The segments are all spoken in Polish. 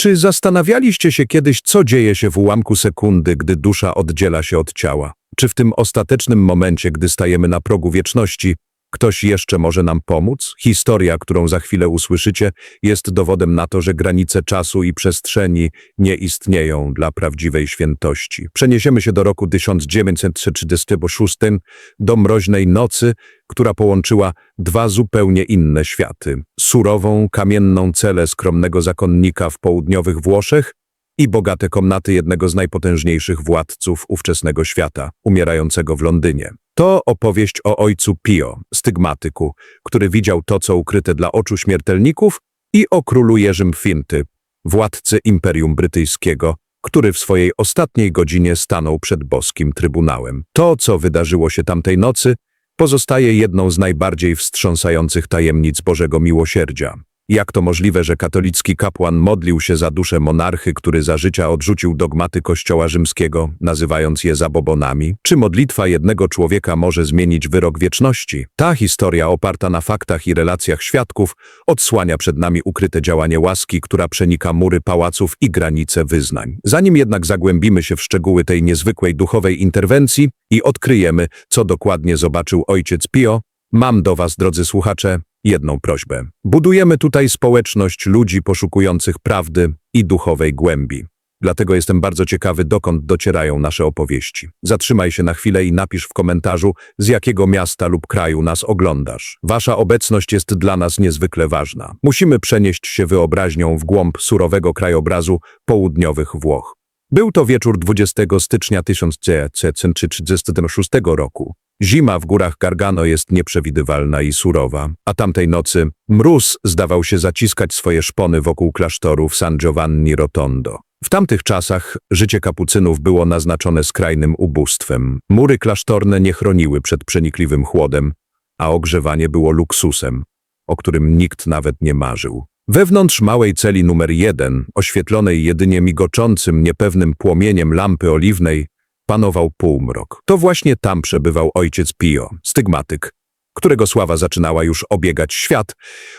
Czy zastanawialiście się kiedyś, co dzieje się w ułamku sekundy, gdy dusza oddziela się od ciała? Czy w tym ostatecznym momencie, gdy stajemy na progu wieczności, ktoś jeszcze może nam pomóc? Historia, którą za chwilę usłyszycie, jest dowodem na to, że granice czasu i przestrzeni nie istnieją dla prawdziwej świętości. Przeniesiemy się do roku 1936, do mroźnej nocy, która połączyła dwa zupełnie inne światy. Surową, kamienną celę skromnego zakonnika w południowych Włoszech i bogate komnaty jednego z najpotężniejszych władców ówczesnego świata, umierającego w Londynie. To opowieść o ojcu Pio, stygmatyku, który widział to, co ukryte dla oczu śmiertelników i o królu Jerzym Finty, władcy Imperium Brytyjskiego, który w swojej ostatniej godzinie stanął przed boskim trybunałem. To, co wydarzyło się tamtej nocy, pozostaje jedną z najbardziej wstrząsających tajemnic Bożego Miłosierdzia. Jak to możliwe, że katolicki kapłan modlił się za duszę monarchy, który za życia odrzucił dogmaty Kościoła Rzymskiego, nazywając je zabobonami? Czy modlitwa jednego człowieka może zmienić wyrok wieczności? Ta historia, oparta na faktach i relacjach świadków, odsłania przed nami ukryte działanie łaski, która przenika mury pałaców i granice wyznań. Zanim jednak zagłębimy się w szczegóły tej niezwykłej duchowej interwencji i odkryjemy, co dokładnie zobaczył ojciec Pio, mam do Was, drodzy słuchacze, jedną prośbę. Budujemy tutaj społeczność ludzi poszukujących prawdy i duchowej głębi. Dlatego jestem bardzo ciekawy, dokąd docierają nasze opowieści. Zatrzymaj się na chwilę i napisz w komentarzu, z jakiego miasta lub kraju nas oglądasz. Wasza obecność jest dla nas niezwykle ważna. Musimy przenieść się wyobraźnią w głąb surowego krajobrazu południowych Włoch. Był to wieczór 20 stycznia 1936 roku. Zima w górach Gargano jest nieprzewidywalna i surowa, a tamtej nocy mróz zdawał się zaciskać swoje szpony wokół klasztoru w San Giovanni Rotondo. W tamtych czasach życie kapucynów było naznaczone skrajnym ubóstwem. Mury klasztorne nie chroniły przed przenikliwym chłodem, a ogrzewanie było luksusem, o którym nikt nawet nie marzył. Wewnątrz małej celi numer jeden, oświetlonej jedynie migoczącym, niepewnym płomieniem lampy oliwnej, panował półmrok. To właśnie tam przebywał ojciec Pio, stygmatyk, którego sława zaczynała już obiegać świat,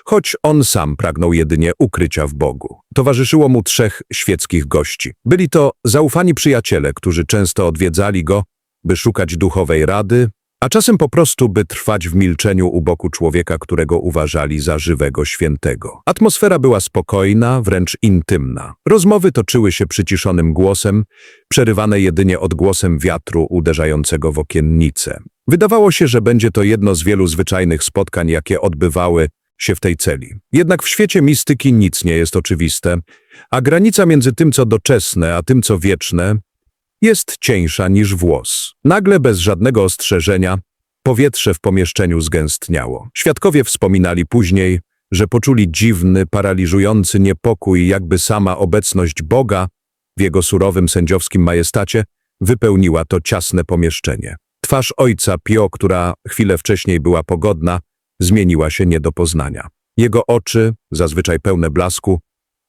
choć on sam pragnął jedynie ukrycia w Bogu. Towarzyszyło mu trzech świeckich gości. Byli to zaufani przyjaciele, którzy często odwiedzali go, by szukać duchowej rady, a czasem po prostu, by trwać w milczeniu u boku człowieka, którego uważali za żywego świętego. Atmosfera była spokojna, wręcz intymna. Rozmowy toczyły się przyciszonym głosem, przerywane jedynie odgłosem wiatru uderzającego w okiennice. Wydawało się, że będzie to jedno z wielu zwyczajnych spotkań, jakie odbywały się w tej celi. Jednak w świecie mistyki nic nie jest oczywiste, a granica między tym, co doczesne, a tym, co wieczne, jest cieńsza niż włos. Nagle, bez żadnego ostrzeżenia, powietrze w pomieszczeniu zgęstniało. Świadkowie wspominali później, że poczuli dziwny, paraliżujący niepokój, jakby sama obecność Boga w jego surowym sędziowskim majestacie wypełniła to ciasne pomieszczenie. Twarz ojca Pio, która chwilę wcześniej była pogodna, zmieniła się nie do poznania. Jego oczy, zazwyczaj pełne blasku,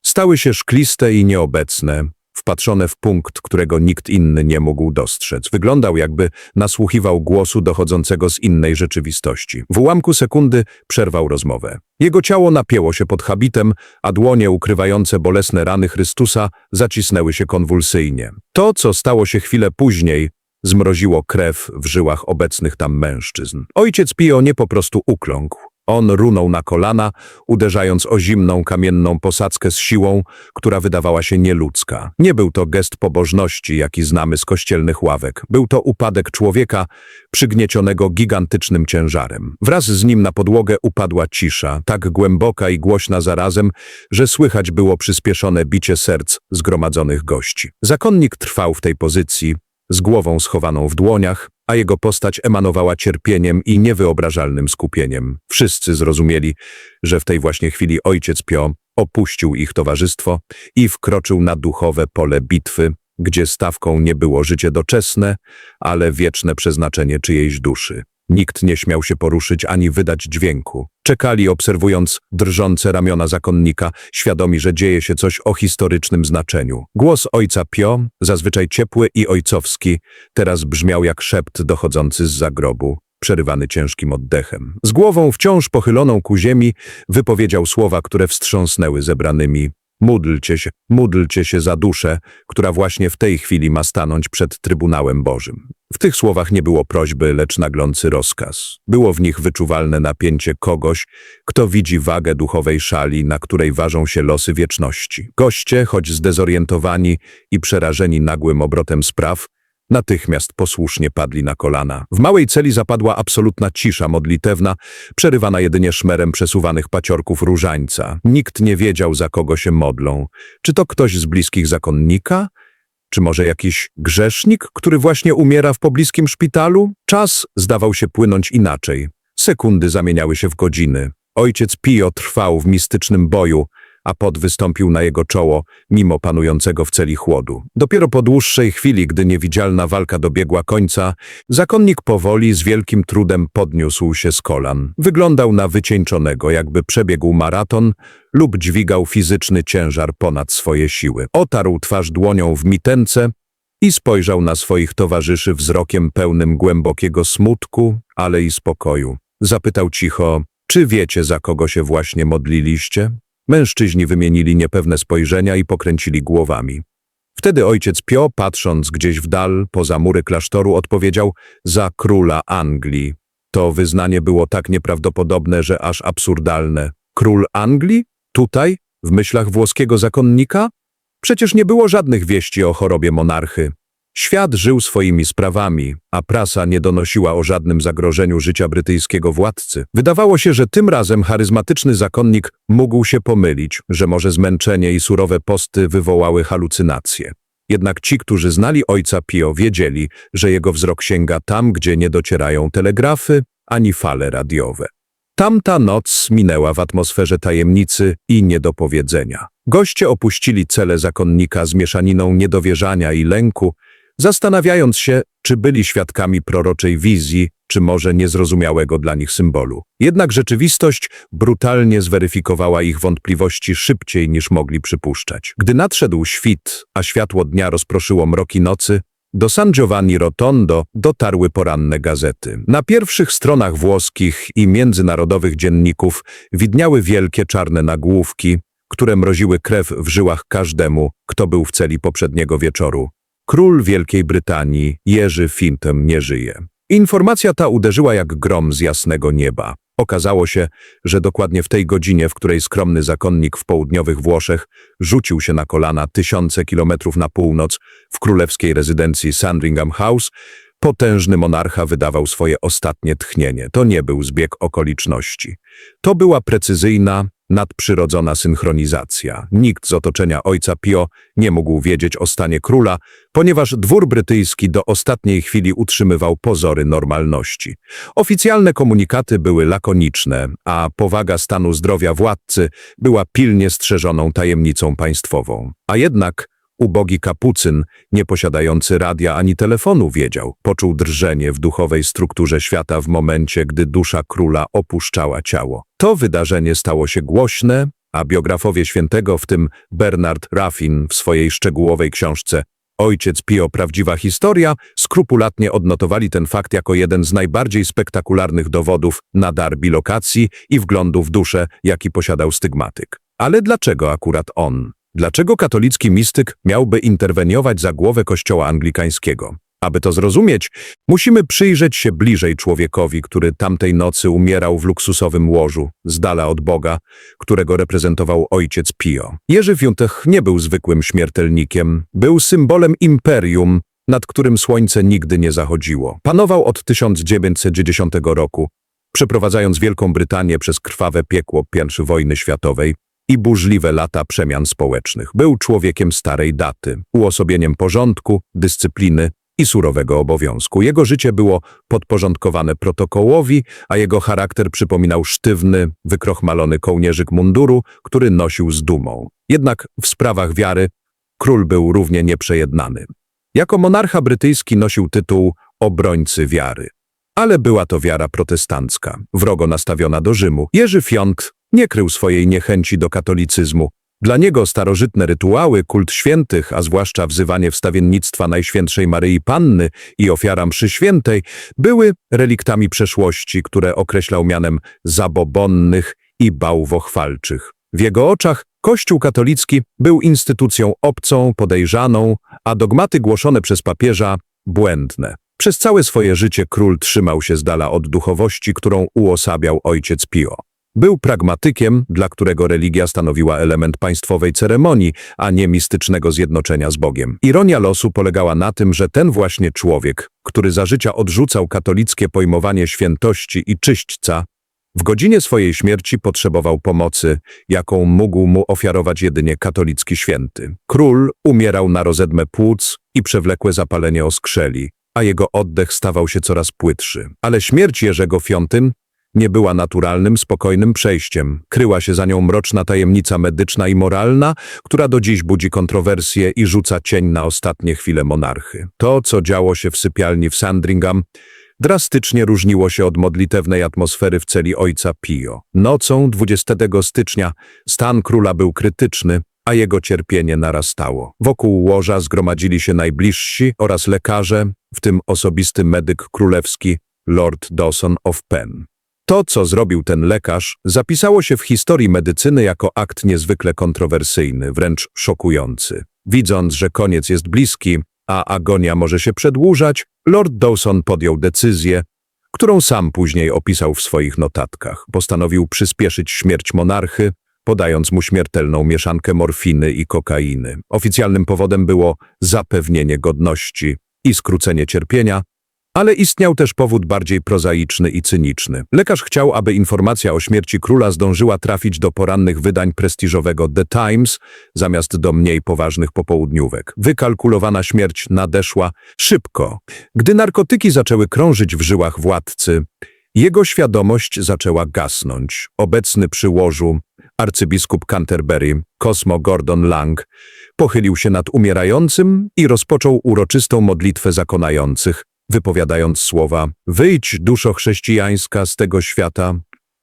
stały się szkliste i nieobecne, wpatrzone w punkt, którego nikt inny nie mógł dostrzec. Wyglądał, jakby nasłuchiwał głosu dochodzącego z innej rzeczywistości. W ułamku sekundy przerwał rozmowę. Jego ciało napięło się pod habitem, a dłonie ukrywające bolesne rany Chrystusa zacisnęły się konwulsyjnie. To, co stało się chwilę później, zmroziło krew w żyłach obecnych tam mężczyzn. Ojciec Pio nie po prostu ukląkł. On runął na kolana, uderzając o zimną, kamienną posadzkę z siłą, która wydawała się nieludzka. Nie był to gest pobożności, jaki znamy z kościelnych ławek. Był to upadek człowieka przygniecionego gigantycznym ciężarem. Wraz z nim na podłogę upadła cisza, tak głęboka i głośna zarazem, że słychać było przyspieszone bicie serc zgromadzonych gości. Zakonnik trwał w tej pozycji, z głową schowaną w dłoniach, a jego postać emanowała cierpieniem i niewyobrażalnym skupieniem. Wszyscy zrozumieli, że w tej właśnie chwili ojciec Pio opuścił ich towarzystwo i wkroczył na duchowe pole bitwy, gdzie stawką nie było życie doczesne, ale wieczne przeznaczenie czyjejś duszy. Nikt nie śmiał się poruszyć ani wydać dźwięku. Czekali, obserwując drżące ramiona zakonnika, świadomi, że dzieje się coś o historycznym znaczeniu. Głos ojca Pio, zazwyczaj ciepły i ojcowski, teraz brzmiał jak szept dochodzący z zagrobu, przerywany ciężkim oddechem. Z głową wciąż pochyloną ku ziemi wypowiedział słowa, które wstrząsnęły zebranymi. Módlcie się, módlcie się za duszę, która właśnie w tej chwili ma stanąć przed Trybunałem Bożym. W tych słowach nie było prośby, lecz naglący rozkaz. Było w nich wyczuwalne napięcie kogoś, kto widzi wagę duchowej szali, na której ważą się losy wieczności. Goście, choć zdezorientowani i przerażeni nagłym obrotem spraw, natychmiast posłusznie padli na kolana. W małej celi zapadła absolutna cisza modlitewna, przerywana jedynie szmerem przesuwanych paciorków różańca. Nikt nie wiedział, za kogo się modlą. Czy to ktoś z bliskich zakonnika? Czy może jakiś grzesznik, który właśnie umiera w pobliskim szpitalu? Czas zdawał się płynąć inaczej. Sekundy zamieniały się w godziny. Ojciec Pio trwał w mistycznym boju, a pot wystąpił na jego czoło, mimo panującego w celi chłodu. Dopiero po dłuższej chwili, gdy niewidzialna walka dobiegła końca, zakonnik powoli, z wielkim trudem podniósł się z kolan. Wyglądał na wycieńczonego, jakby przebiegł maraton lub dźwigał fizyczny ciężar ponad swoje siły. Otarł twarz dłonią w mitence i spojrzał na swoich towarzyszy wzrokiem pełnym głębokiego smutku, ale i spokoju. Zapytał cicho, czy wiecie, za kogo się właśnie modliliście? Mężczyźni wymienili niepewne spojrzenia i pokręcili głowami. Wtedy ojciec Pio, patrząc gdzieś w dal, poza mury klasztoru, odpowiedział za króla Anglii. To wyznanie było tak nieprawdopodobne, że aż absurdalne. Król Anglii? Tutaj? W myślach włoskiego zakonnika? Przecież nie było żadnych wieści o chorobie monarchy. Świat żył swoimi sprawami, a prasa nie donosiła o żadnym zagrożeniu życia brytyjskiego władcy. Wydawało się, że tym razem charyzmatyczny zakonnik mógł się pomylić, że może zmęczenie i surowe posty wywołały halucynacje. Jednak ci, którzy znali ojca Pio, wiedzieli, że jego wzrok sięga tam, gdzie nie docierają telegrafy ani fale radiowe. Tamta noc minęła w atmosferze tajemnicy i niedopowiedzenia. Goście opuścili cele zakonnika z mieszaniną niedowierzania i lęku, zastanawiając się, czy byli świadkami proroczej wizji, czy może niezrozumiałego dla nich symbolu. Jednak rzeczywistość brutalnie zweryfikowała ich wątpliwości szybciej niż mogli przypuszczać. Gdy nadszedł świt, a światło dnia rozproszyło mroki nocy, do San Giovanni Rotondo dotarły poranne gazety. Na pierwszych stronach włoskich i międzynarodowych dzienników widniały wielkie czarne nagłówki, które mroziły krew w żyłach każdemu, kto był w celi poprzedniego wieczoru. Król Wielkiej Brytanii, Jerzy Fintem, nie żyje. Informacja ta uderzyła jak grom z jasnego nieba. Okazało się, że dokładnie w tej godzinie, w której skromny zakonnik w południowych Włoszech rzucił się na kolana tysiące kilometrów na północ w królewskiej rezydencji Sandringham House, potężny monarcha wydawał swoje ostatnie tchnienie. To nie był zbieg okoliczności. To była precyzyjna, nadprzyrodzona synchronizacja. Nikt z otoczenia ojca Pio nie mógł wiedzieć o stanie króla, ponieważ dwór brytyjski do ostatniej chwili utrzymywał pozory normalności. Oficjalne komunikaty były lakoniczne, a powaga stanu zdrowia władcy była pilnie strzeżoną tajemnicą państwową. A jednak ubogi kapucyn, nie posiadający radia ani telefonu, wiedział, poczuł drżenie w duchowej strukturze świata w momencie, gdy dusza króla opuszczała ciało. To wydarzenie stało się głośne, a biografowie świętego, w tym Bernard Raffin w swojej szczegółowej książce Ojciec Pio Prawdziwa Historia, skrupulatnie odnotowali ten fakt jako jeden z najbardziej spektakularnych dowodów na dar bilokacji i wglądu w duszę, jaki posiadał stygmatyk. Ale dlaczego akurat on? Dlaczego katolicki mistyk miałby interweniować za głowę kościoła anglikańskiego? Aby to zrozumieć, musimy przyjrzeć się bliżej człowiekowi, który tamtej nocy umierał w luksusowym łożu, z dala od Boga, którego reprezentował ojciec Pio. Jerzy Fiuntech nie był zwykłym śmiertelnikiem, był symbolem imperium, nad którym słońce nigdy nie zachodziło. Panował od 1990 roku, przeprowadzając Wielką Brytanię przez krwawe piekło I wojny światowej, i burzliwe lata przemian społecznych. Był człowiekiem starej daty, uosobieniem porządku, dyscypliny i surowego obowiązku. Jego życie było podporządkowane protokołowi, a jego charakter przypominał sztywny, wykrochmalony kołnierzyk munduru, który nosił z dumą. Jednak w sprawach wiary król był równie nieprzejednany. Jako monarcha brytyjski nosił tytuł obrońcy wiary. Ale była to wiara protestancka, wrogo nastawiona do Rzymu. Jerzy Fiont nie krył swojej niechęci do katolicyzmu. Dla niego starożytne rytuały, kult świętych, a zwłaszcza wzywanie wstawiennictwa Najświętszej Maryi Panny i ofiara mszy świętej, były reliktami przeszłości, które określał mianem zabobonnych i bałwochwalczych. W jego oczach Kościół katolicki był instytucją obcą, podejrzaną, a dogmaty głoszone przez papieża błędne. Przez całe swoje życie król trzymał się z dala od duchowości, którą uosabiał ojciec Pio. Był pragmatykiem, dla którego religia stanowiła element państwowej ceremonii, a nie mistycznego zjednoczenia z Bogiem. Ironia losu polegała na tym, że ten właśnie człowiek, który za życia odrzucał katolickie pojmowanie świętości i czyśćca, w godzinie swojej śmierci potrzebował pomocy, jaką mógł mu ofiarować jedynie katolicki święty. Król umierał na rozedmę płuc i przewlekłe zapalenie oskrzeli, a jego oddech stawał się coraz płytszy. Ale śmierć Jerzego Fiątyn nie była naturalnym, spokojnym przejściem. Kryła się za nią mroczna tajemnica medyczna i moralna, która do dziś budzi kontrowersje i rzuca cień na ostatnie chwile monarchy. To, co działo się w sypialni w Sandringham, drastycznie różniło się od modlitewnej atmosfery w celi ojca Pio. Nocą 20 stycznia stan króla był krytyczny, a jego cierpienie narastało. Wokół łoża zgromadzili się najbliżsi oraz lekarze, w tym osobisty medyk królewski Lord Dawson of Penn. To, co zrobił ten lekarz, zapisało się w historii medycyny jako akt niezwykle kontrowersyjny, wręcz szokujący. Widząc, że koniec jest bliski, a agonia może się przedłużać, Lord Dawson podjął decyzję, którą sam później opisał w swoich notatkach. Postanowił przyspieszyć śmierć monarchy, podając mu śmiertelną mieszankę morfiny i kokainy. Oficjalnym powodem było zapewnienie godności i skrócenie cierpienia, ale istniał też powód bardziej prozaiczny i cyniczny. Lekarz chciał, aby informacja o śmierci króla zdążyła trafić do porannych wydań prestiżowego The Times, zamiast do mniej poważnych popołudniówek. Wykalkulowana śmierć nadeszła szybko. Gdy narkotyki zaczęły krążyć w żyłach władcy, jego świadomość zaczęła gasnąć. Obecny przy łożu, arcybiskup Canterbury, Cosmo Gordon Lang, pochylił się nad umierającym i rozpoczął uroczystą modlitwę zakonających, wypowiadając słowa Wyjdź, duszo chrześcijańska, z tego świata.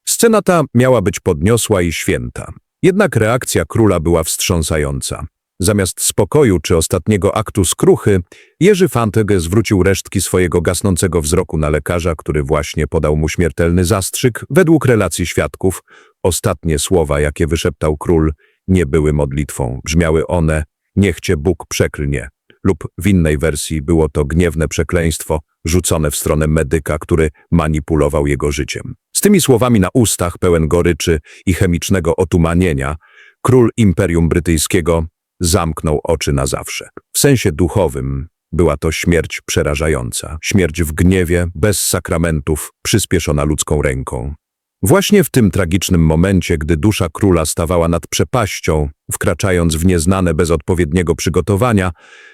Scena ta miała być podniosła i święta. Jednak reakcja króla była wstrząsająca. Zamiast spokoju czy ostatniego aktu skruchy, Jerzy Fantege zwrócił resztki swojego gasnącego wzroku na lekarza, który właśnie podał mu śmiertelny zastrzyk. Według relacji świadków, ostatnie słowa, jakie wyszeptał król, nie były modlitwą. Brzmiały one, niech cię Bóg przeklnie lub w innej wersji było to gniewne przekleństwo rzucone w stronę medyka, który manipulował jego życiem. Z tymi słowami na ustach, pełen goryczy i chemicznego otumanienia, król Imperium Brytyjskiego zamknął oczy na zawsze. W sensie duchowym była to śmierć przerażająca, śmierć w gniewie, bez sakramentów, przyspieszona ludzką ręką. Właśnie w tym tragicznym momencie, gdy dusza króla stawała nad przepaścią, wkraczając w nieznane bez odpowiedniego przygotowania,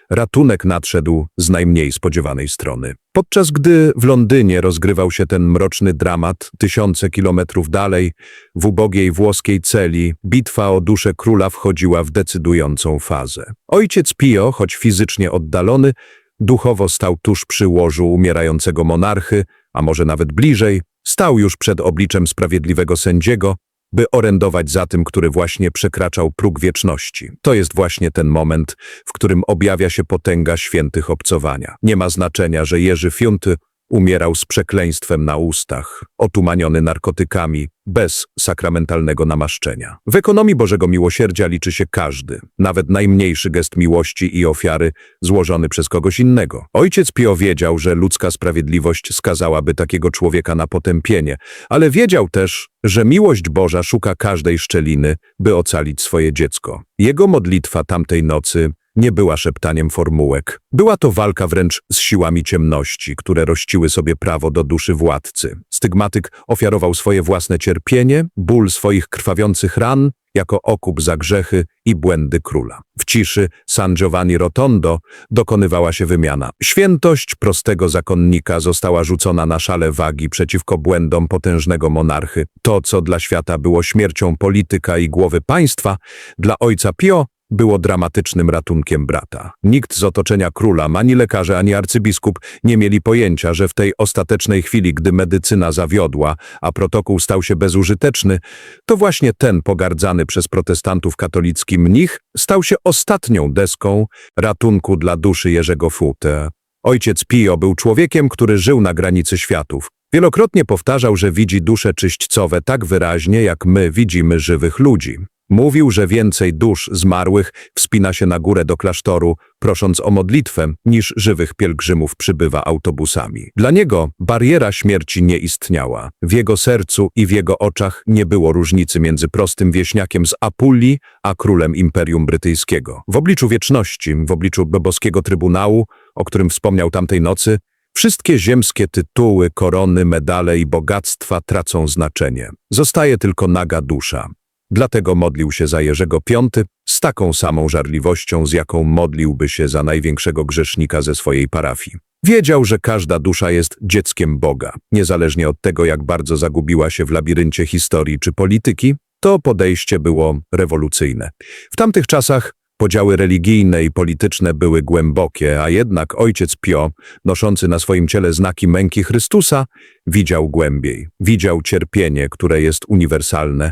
ratunek nadszedł z najmniej spodziewanej strony. Podczas gdy w Londynie rozgrywał się ten mroczny dramat, tysiące kilometrów dalej, w ubogiej włoskiej celi, bitwa o duszę króla wchodziła w decydującą fazę. Ojciec Pio, choć fizycznie oddalony, duchowo stał tuż przy łożu umierającego monarchy, a może nawet bliżej, Stał już przed obliczem sprawiedliwego sędziego, by orędować za tym, który właśnie przekraczał próg wieczności. To jest właśnie ten moment, w którym objawia się potęga świętych obcowania. Nie ma znaczenia, że Jerzy Fiunty Umierał z przekleństwem na ustach, otumaniony narkotykami, bez sakramentalnego namaszczenia. W ekonomii Bożego Miłosierdzia liczy się każdy, nawet najmniejszy gest miłości i ofiary złożony przez kogoś innego. Ojciec Pio wiedział, że ludzka sprawiedliwość skazałaby takiego człowieka na potępienie, ale wiedział też, że miłość Boża szuka każdej szczeliny, by ocalić swoje dziecko. Jego modlitwa tamtej nocy nie była szeptaniem formułek. Była to walka wręcz z siłami ciemności, które rościły sobie prawo do duszy władcy. Stygmatyk ofiarował swoje własne cierpienie, ból swoich krwawiących ran, jako okup za grzechy i błędy króla. W ciszy San Giovanni Rotondo dokonywała się wymiana. Świętość prostego zakonnika została rzucona na szale wagi przeciwko błędom potężnego monarchy. To, co dla świata było śmiercią polityka i głowy państwa, dla ojca Pio było dramatycznym ratunkiem brata. Nikt z otoczenia króla, ani lekarze, ani arcybiskup nie mieli pojęcia, że w tej ostatecznej chwili, gdy medycyna zawiodła, a protokół stał się bezużyteczny, to właśnie ten pogardzany przez protestantów katolicki mnich stał się ostatnią deską ratunku dla duszy Jerzego Fute. Ojciec Pio był człowiekiem, który żył na granicy światów. Wielokrotnie powtarzał, że widzi dusze czyśćcowe tak wyraźnie, jak my widzimy żywych ludzi. Mówił, że więcej dusz zmarłych wspina się na górę do klasztoru, prosząc o modlitwę, niż żywych pielgrzymów przybywa autobusami. Dla niego bariera śmierci nie istniała. W jego sercu i w jego oczach nie było różnicy między prostym wieśniakiem z Apulii, a królem Imperium Brytyjskiego. W obliczu wieczności, w obliczu boskiego trybunału, o którym wspomniał tamtej nocy, wszystkie ziemskie tytuły, korony, medale i bogactwa tracą znaczenie. Zostaje tylko naga dusza. Dlatego modlił się za Jerzego V z taką samą żarliwością, z jaką modliłby się za największego grzesznika ze swojej parafii. Wiedział, że każda dusza jest dzieckiem Boga, niezależnie od tego, jak bardzo zagubiła się w labiryncie historii czy polityki, to podejście było rewolucyjne. W tamtych czasach podziały religijne i polityczne były głębokie, a jednak ojciec Pio, noszący na swoim ciele znaki męki Chrystusa, widział głębiej. Widział cierpienie, które jest uniwersalne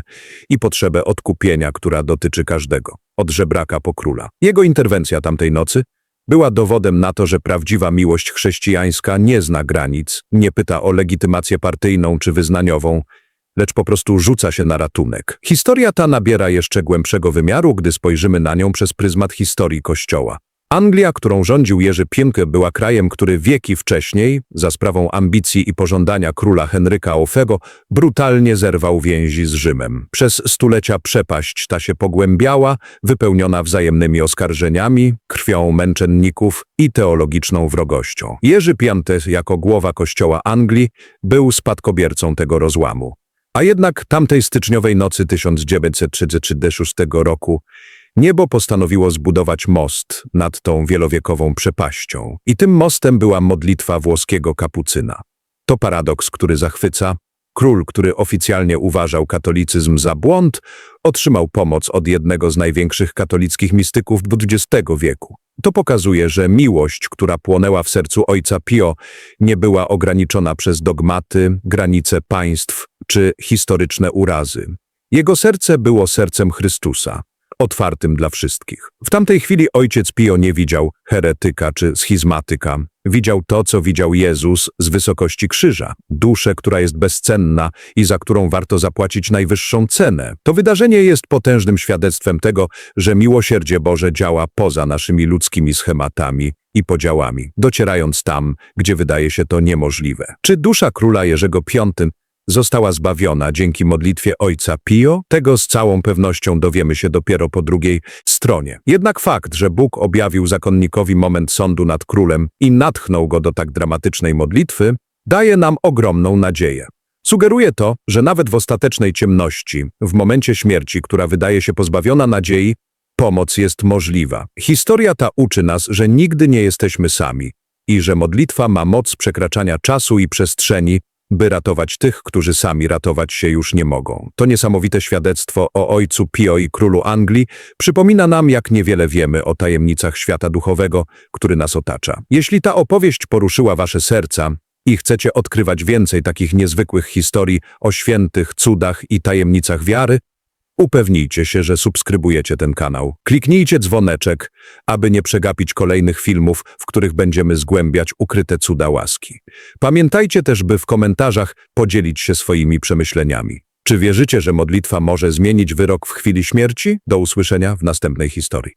i potrzebę odkupienia, która dotyczy każdego, od żebraka po króla. Jego interwencja tamtej nocy była dowodem na to, że prawdziwa miłość chrześcijańska nie zna granic, nie pyta o legitymację partyjną czy wyznaniową, lecz po prostu rzuca się na ratunek. Historia ta nabiera jeszcze głębszego wymiaru, gdy spojrzymy na nią przez pryzmat historii Kościoła. Anglia, którą rządził Jerzy Piękny, była krajem, który wieki wcześniej, za sprawą ambicji i pożądania króla Henryka Owego, brutalnie zerwał więzi z Rzymem. Przez stulecia przepaść ta się pogłębiała, wypełniona wzajemnymi oskarżeniami, krwią męczenników i teologiczną wrogością. Jerzy Pięty, jako głowa kościoła Anglii, był spadkobiercą tego rozłamu. A jednak tamtej styczniowej nocy 1936 roku niebo postanowiło zbudować most nad tą wielowiekową przepaścią. I tym mostem była modlitwa włoskiego kapucyna. To paradoks, który zachwyca. Król, który oficjalnie uważał katolicyzm za błąd, otrzymał pomoc od jednego z największych katolickich mistyków XX wieku. To pokazuje, że miłość, która płonęła w sercu ojca Pio, nie była ograniczona przez dogmaty, granice państw czy historyczne urazy. Jego serce było sercem Chrystusa, otwartym dla wszystkich. W tamtej chwili ojciec Pio nie widział heretyka czy schizmatyka. Widział to, co widział Jezus z wysokości krzyża. Duszę, która jest bezcenna i za którą warto zapłacić najwyższą cenę. To wydarzenie jest potężnym świadectwem tego, że miłosierdzie Boże działa poza naszymi ludzkimi schematami i podziałami, docierając tam, gdzie wydaje się to niemożliwe. Czy dusza króla Jerzego V została zbawiona dzięki modlitwie ojca Pio? Tego z całą pewnością dowiemy się dopiero po drugiej stronie. Jednak fakt, że Bóg objawił zakonnikowi moment sądu nad królem i natchnął go do tak dramatycznej modlitwy, daje nam ogromną nadzieję. Sugeruje to, że nawet w ostatecznej ciemności, w momencie śmierci, która wydaje się pozbawiona nadziei, pomoc jest możliwa. Historia ta uczy nas, że nigdy nie jesteśmy sami i że modlitwa ma moc przekraczania czasu i przestrzeni, by ratować tych, którzy sami ratować się już nie mogą. To niesamowite świadectwo o ojcu Pio i królu Anglii przypomina nam, jak niewiele wiemy o tajemnicach świata duchowego, który nas otacza. Jeśli ta opowieść poruszyła wasze serca i chcecie odkrywać więcej takich niezwykłych historii o świętych, cudach i tajemnicach wiary, Upewnijcie się, że subskrybujecie ten kanał. Kliknijcie dzwoneczek, aby nie przegapić kolejnych filmów, w których będziemy zgłębiać ukryte cuda łaski. Pamiętajcie też, by w komentarzach podzielić się swoimi przemyśleniami. Czy wierzycie, że modlitwa może zmienić wyrok w chwili śmierci? Do usłyszenia w następnej historii.